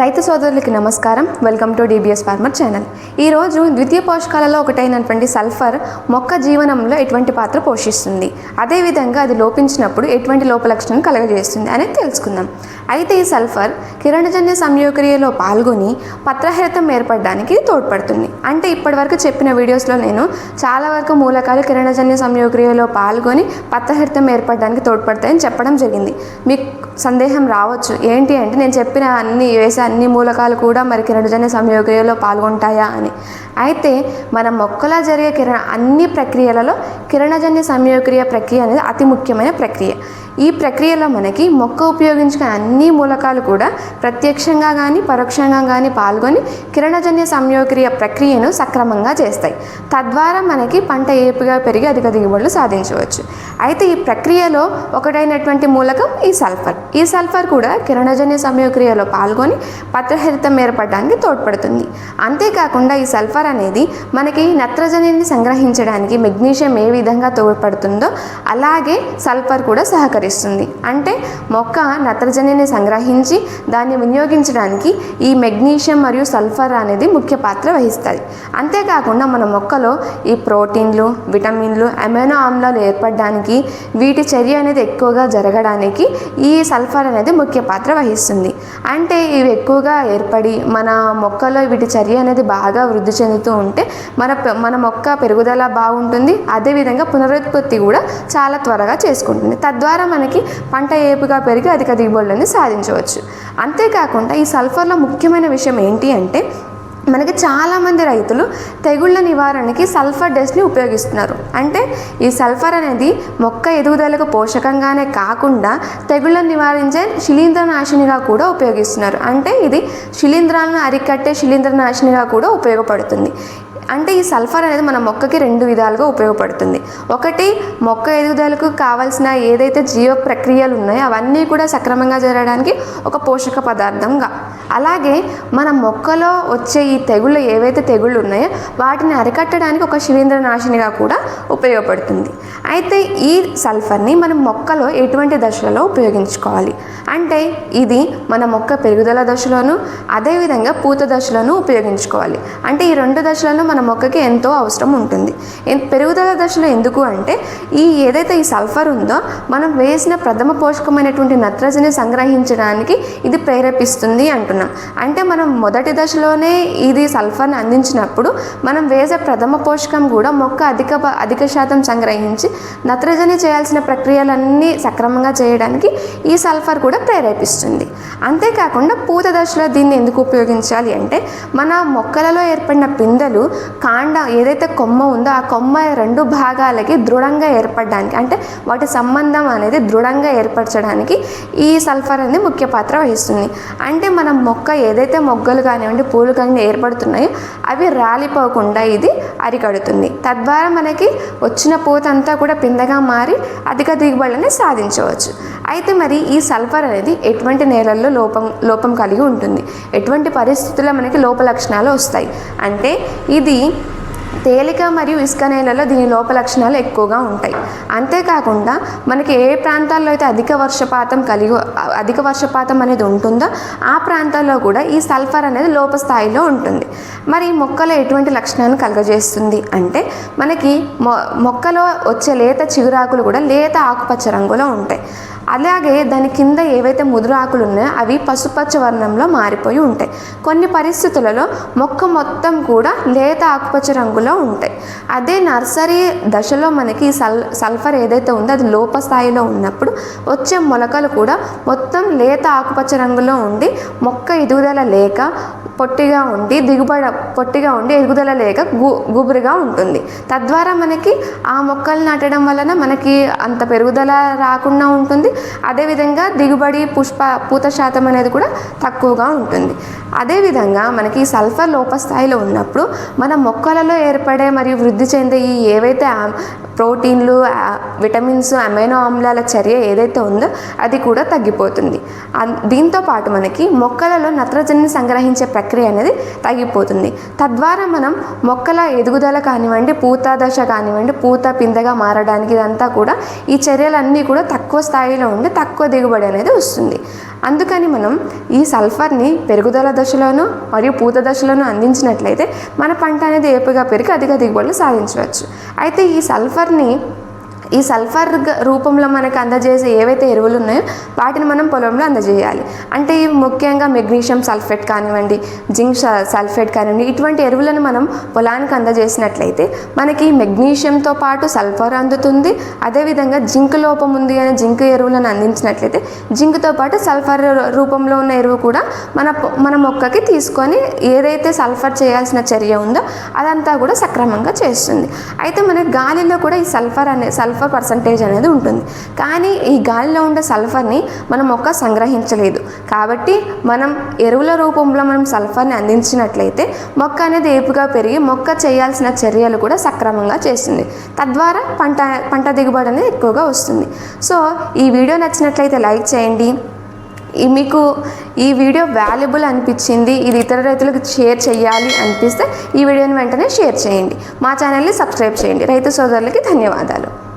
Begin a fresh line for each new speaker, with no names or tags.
రైతు సోదరులకి నమస్కారం. Welcome to DBS farmer channel ఈరోజు ద్వితీయ పోషకాలలో ఒకటైనటువంటి సల్ఫర్ మొక్క జీవనంలో ఎటువంటి పాత్ర పోషిస్తుంది? అదేవిధంగా అది లోపించినప్పుడు ఎటువంటి లోపలక్షణం కలగజేస్తుంది అనేది తెలుసుకుందాం. అయితే ఈ సల్ఫర్ కిరణజన్య సంయోక్రియలో పాల్గొని పత్రహరితం ఏర్పడడానికి తోడ్పడుతుంది. అంటే ఇప్పటివరకు చెప్పిన వీడియోస్లో నేను చాలా వరకు మూలకాలు కిరణజన్య సంయోక్రియలో పాల్గొని పత్రహరితం ఏర్పడడానికి తోడ్పడతాయని చెప్పడం జరిగింది. మీకు సందేహం రావచ్చు. ఏంటి అంటే నేను చెప్పిన అన్ని వేసాను అన్ని మూలకాలు కూడా మరి కిరణజన్య సంయోక్రియలో పాల్గొంటాయా అని. అయితే మన మొక్కలా జరిగే కిరణ అన్ని ప్రక్రియలలో కిరణజన్య సంయోగక్రియ ప్రక్రియ అనేది అతి ముఖ్యమైన ప్రక్రియ. ఈ ప్రక్రియలో మనకి మొక్క ఉపయోగించుకునే అన్ని మూలకాలు కూడా ప్రత్యక్షంగా కానీ పరోక్షంగా కానీ పాల్గొని కిరణజన్య సంయోగక్రియ ప్రక్రియను సక్రమంగా చేస్తాయి. తద్వారా మనకి పంట ఏపుగా పెరిగి అధిక దిగుబడులు సాధించవచ్చు. అయితే ఈ ప్రక్రియలో ఒకటైనటువంటి మూలకం ఈ సల్ఫర్. ఈ సల్ఫర్ కూడా కిరణజన్య సంయోగక్రియలో పాల్గొని పత్రహరితం ఏర్పడడానికి తోడ్పడుతుంది. అంతేకాకుండా ఈ సల్ఫర్ అనేది మనకి నత్రజనిని సంగ్రహించడానికి మెగ్నీషియం ఏ విధంగా తోడ్పడుతుందో అలాగే సల్ఫర్ కూడా సహకరిస్తుంది. అంటే మొక్క నత్రజనిని సంగ్రహించి దాన్ని వినియోగించడానికి ఈ మెగ్నీషియం మరియు సల్ఫర్ అనేది ముఖ్య పాత్ర వహిస్తుంది అంతేకాకుండా మన మొక్కలో ఈ ప్రోటీన్లు విటమిన్లు అమైనో ఆమ్లాలు ఏర్పడడానికి వీటి చర్య అనేది ఎక్కువగా జరగడానికి ఈ సల్ఫర్ అనేది ముఖ్య పాత్ర వహిస్తుంది. అంటే ఇవి ఎక్కువగా ఏర్పడి మన మొక్కలో వీటి చర్య అనేది బాగా వృద్ధి చెందుతూ ఉంటే మన మన మొక్క పెరుగుదల బాగుంటుంది. అదేవిధంగా పునరుత్పత్తి కూడా చాలా త్వరగా చేసుకుంటుంది. తద్వారా మనకి పంట ఏపుగా పెరిగి అధిక దిగుబడులను సాధించవచ్చు. అంతేకాకుండా ఈ సల్ఫర్లో ముఖ్యమైన విషయం ఏంటి అంటే మనకి చాలామంది రైతులు తెగుళ్ళ నివారణకి సల్ఫర్ డస్ట్ని ఉపయోగిస్తున్నారు. అంటే ఈ సల్ఫర్ అనేది మొక్క ఎదుగుదలకు పోషకంగానే కాకుండా తెగుళ్ళను నివారించే శిలీంద్రనాశినిగా కూడా ఉపయోగిస్తున్నారు. అంటే ఇది శిలీంధ్రాలను అరికట్టే శిలీంద్రనాశినిగా కూడా ఉపయోగపడుతుంది. అంటే ఈ సల్ఫర్ అనేది మన మొక్కకి రెండు విధాలుగా ఉపయోగపడుతుంది. ఒకటి మొక్క ఎదుగుదలకు కావాల్సిన ఏదైతే జీవ ప్రక్రియలు ఉన్నాయో అవన్నీ కూడా సక్రమంగా జరగడానికి ఒక పోషక పదార్థంగా. అలాగే మన మొక్కలో వచ్చే ఈ తెగుళ్ళు ఏవైతే తెగుళ్ళు ఉన్నాయో వాటిని అరికట్టడానికి ఒక శిలీంద్రనాశినిగా కూడా ఉపయోగపడుతుంది. అయితే ఈ సల్ఫర్ని మనం మొక్కలో ఎటువంటి దశలలో ఉపయోగించుకోవాలి? అంటే ఇది మన మొక్క పెరుగుదల దశలోను అదేవిధంగా పూత దశలోను ఉపయోగించుకోవాలి. అంటే ఈ రెండు దశలను మన మొక్కకి ఎంతో అవసరం ఉంటుంది. ఎన్- పెరుగుదల దశలో ఎందుకు అంటే ఈ ఏదైతే ఈ సల్ఫర్ ఉందో మనం వేసిన ప్రథమ పోషకమైనటువంటి నత్రజని సంగ్రహించడానికి ఇది ప్రేరేపిస్తుంది అంటున్నాం. అంటే మనం మొదటి దశలోనే ఇది సల్ఫర్ని అందించినప్పుడు మనం వేసే ప్రథమ పోషకం కూడా మొక్క అధిక అధిక శాతం సంగ్రహించి నత్రజని చేయాల్సిన ప్రక్రియలన్నీ సక్రమంగా చేయడానికి ఈ సల్ఫర్ కూడా ప్రేరేపిస్తుంది. అంతేకాకుండా పూత దశలో దీన్ని ఎందుకు ఉపయోగించాలి అంటే మన మొక్కలలో ఏర్పడిన పిందెలు కాండం ఏదైతే కొమ్మ ఉందో ఆ కొమ్మ రెండు భాగాలకి దృఢంగా ఏర్పడడానికి అంటే వాటి సంబంధం అనేది దృఢంగా ఏర్పరచడానికి ఈ సల్ఫర్ అనేది ముఖ్య పాత్ర వహిస్తుంది. అంటే మనం మొక్క ఏదైతే మొగ్గలు కానివ్వండి పూలు కానీ ఏర్పడుతున్నాయో అవి రాలిపోకుండా ఇది అరికడుతుంది. తద్వారా మనకి వచ్చిన పూతంతా కూడా పిందగా మారి అధిక దిగుబడులని సాధించవచ్చు. అయితే మరి ఈ సల్ఫర్ అనేది ఎటువంటి నేలల్లో లోపం లోపం కలిగి ఉంటుంది? ఎటువంటి పరిస్థితుల్లో మనకి లోప లక్షణాలు వస్తాయి? అంటే ఇది తేలిక మరియు ఇసుక నేలలో దీని లోప లక్షణాలు ఎక్కువగా ఉంటాయి. అంతేకాకుండా మనకి ఏ ప్రాంతాల్లో అయితే అధిక వర్షపాతం కలిగి అధిక వర్షపాతం అనేది ఉంటుందో ఆ ప్రాంతాల్లో కూడా ఈ సల్ఫర్ అనేది లోప స్థాయిలో ఉంటుంది. మరి ఈ మొక్కలో ఎటువంటి లక్షణాన్ని కలుగజేస్తుంది? అంటే మనకి మొ మొక్కలో వచ్చే లేత చిగురాకులు కూడా లేత ఆకుపచ్చ రంగులో ఉంటాయి. అలాగే దాని కింద ఏవైతే ముదురు ఆకులు ఉన్నాయో అవి పసుపచ్చ వర్ణంలో మారిపోయి ఉంటాయి. కొన్ని పరిస్థితులలో మొక్క మొత్తం కూడా లేత ఆకుపచ్చ రంగులో ఉంటాయి. అదే నర్సరీ దశలో మనకి సల్ సల్ఫర్ ఏదైతే ఉందో అది లోప స్థాయిలో ఉన్నప్పుడు వచ్చే మొలకలు కూడా మొత్తం లేత ఆకుపచ్చ రంగులో ఉండి మొక్క ఎదుగుదల లేక పొట్టిగా ఉండి దిగుబడ పొట్టిగా ఉండి ఎదుగుదల లేక గు గుబురుగా ఉంటుంది. తద్వారా మనకి ఆ మొక్కలు నాటడం వలన మనకి అంత పెరుగుదల రాకుండా ఉంటుంది. అదేవిధంగా దిగుబడి పుష్ప పూత శాతం అనేది కూడా తక్కువగా ఉంటుంది. అదేవిధంగా మనకి సల్ఫర్ లోపస్థాయిలో ఉన్నప్పుడు మన మొక్కలలో ఏర్పడే మరియు వృద్ధి చెందే ఈ ఏవైతే ప్రోటీన్లు విటమిన్స్ అమైనో ఆమ్లాల చర్య ఏదైతే ఉందో అది కూడా తగ్గిపోతుంది. దీంతో పాటు మనకి మొక్కలలో నత్రజనిని సంగ్రహించే ప్రక్రియ అనేది తగ్గిపోతుంది. తద్వారా మనం మొక్కల ఎదుగుదల కానివ్వండి పూత దశ కానివ్వండి పూత పిందెగా మారడానికి ఇదంతా కూడా ఈ చర్యలన్నీ కూడా తక్కువ స్థాయిలో ఉండి తక్కువ దిగుబడి అనేది వస్తుంది. అందుకని మనం ఈ సల్ఫర్ని పెరుగుదల దశలోను మరియు పూత దశలోను అందించినట్లయితే మన పంట అనేది ఏపుగా పెరిగి అధిక దిగుబడులు సాధించవచ్చు. అయితే ఈ సల్ఫర్ని ఈ సల్ఫర్ రూపంలో మనకు అందజేసే ఏవైతే ఎరువులు ఉన్నాయో వాటిని మనం పొలంలో అందజేయాలి. అంటే ఇవి ముఖ్యంగా మెగ్నీషియం సల్ఫేట్ కానివ్వండి జింక్ సల్ఫేట్ కానివ్వండి ఇటువంటి ఎరువులను మనం పొలానికి అందజేసినట్లయితే మనకి మెగ్నీషియంతో పాటు సల్ఫర్ అందుతుంది. అదేవిధంగా జింక్ లోపం ఉంది అని జింక్ ఎరువులను అందించినట్లయితే జింక్తో పాటు సల్ఫర్ రూపంలో ఉన్న ఎరువు కూడా మన మన మొక్కకి తీసుకొని ఏదైతే సల్ఫర్ చేయాల్సిన చర్య ఉందో అదంతా కూడా సక్రమంగా చేస్తుంది. అయితే మన గాలిలో కూడా ఈ సల్ఫర్ అనే సల్ఫర్ పర్సంటేజ్ అనేది ఉంటుంది. కానీ ఈ గాలిలో ఉండే సల్ఫర్ని మన మొక్క సంగ్రహించలేదు. కాబట్టి మనం ఎరువుల రూపంలో మనం సల్ఫర్ని అందించినట్లయితే మొక్క అనేది ఏపుగా పెరిగి మొక్క చేయాల్సిన చర్యలు కూడా సక్రమంగా చేస్తుంది. తద్వారా పంట పంట దిగుబడి అనేది ఎక్కువగా వస్తుంది. సో ఈ వీడియో నచ్చినట్లయితే లైక్ చేయండి. మీకు ఈ వీడియో వాల్యుబుల్ అనిపించింది ఇది ఇతర రైతులకు షేర్ చేయాలి అనిపిస్తే ఈ వీడియోని వెంటనే షేర్ చేయండి. మా ఛానల్ని సబ్స్క్రైబ్ చేయండి. రైతు సోదరులకి ధన్యవాదాలు.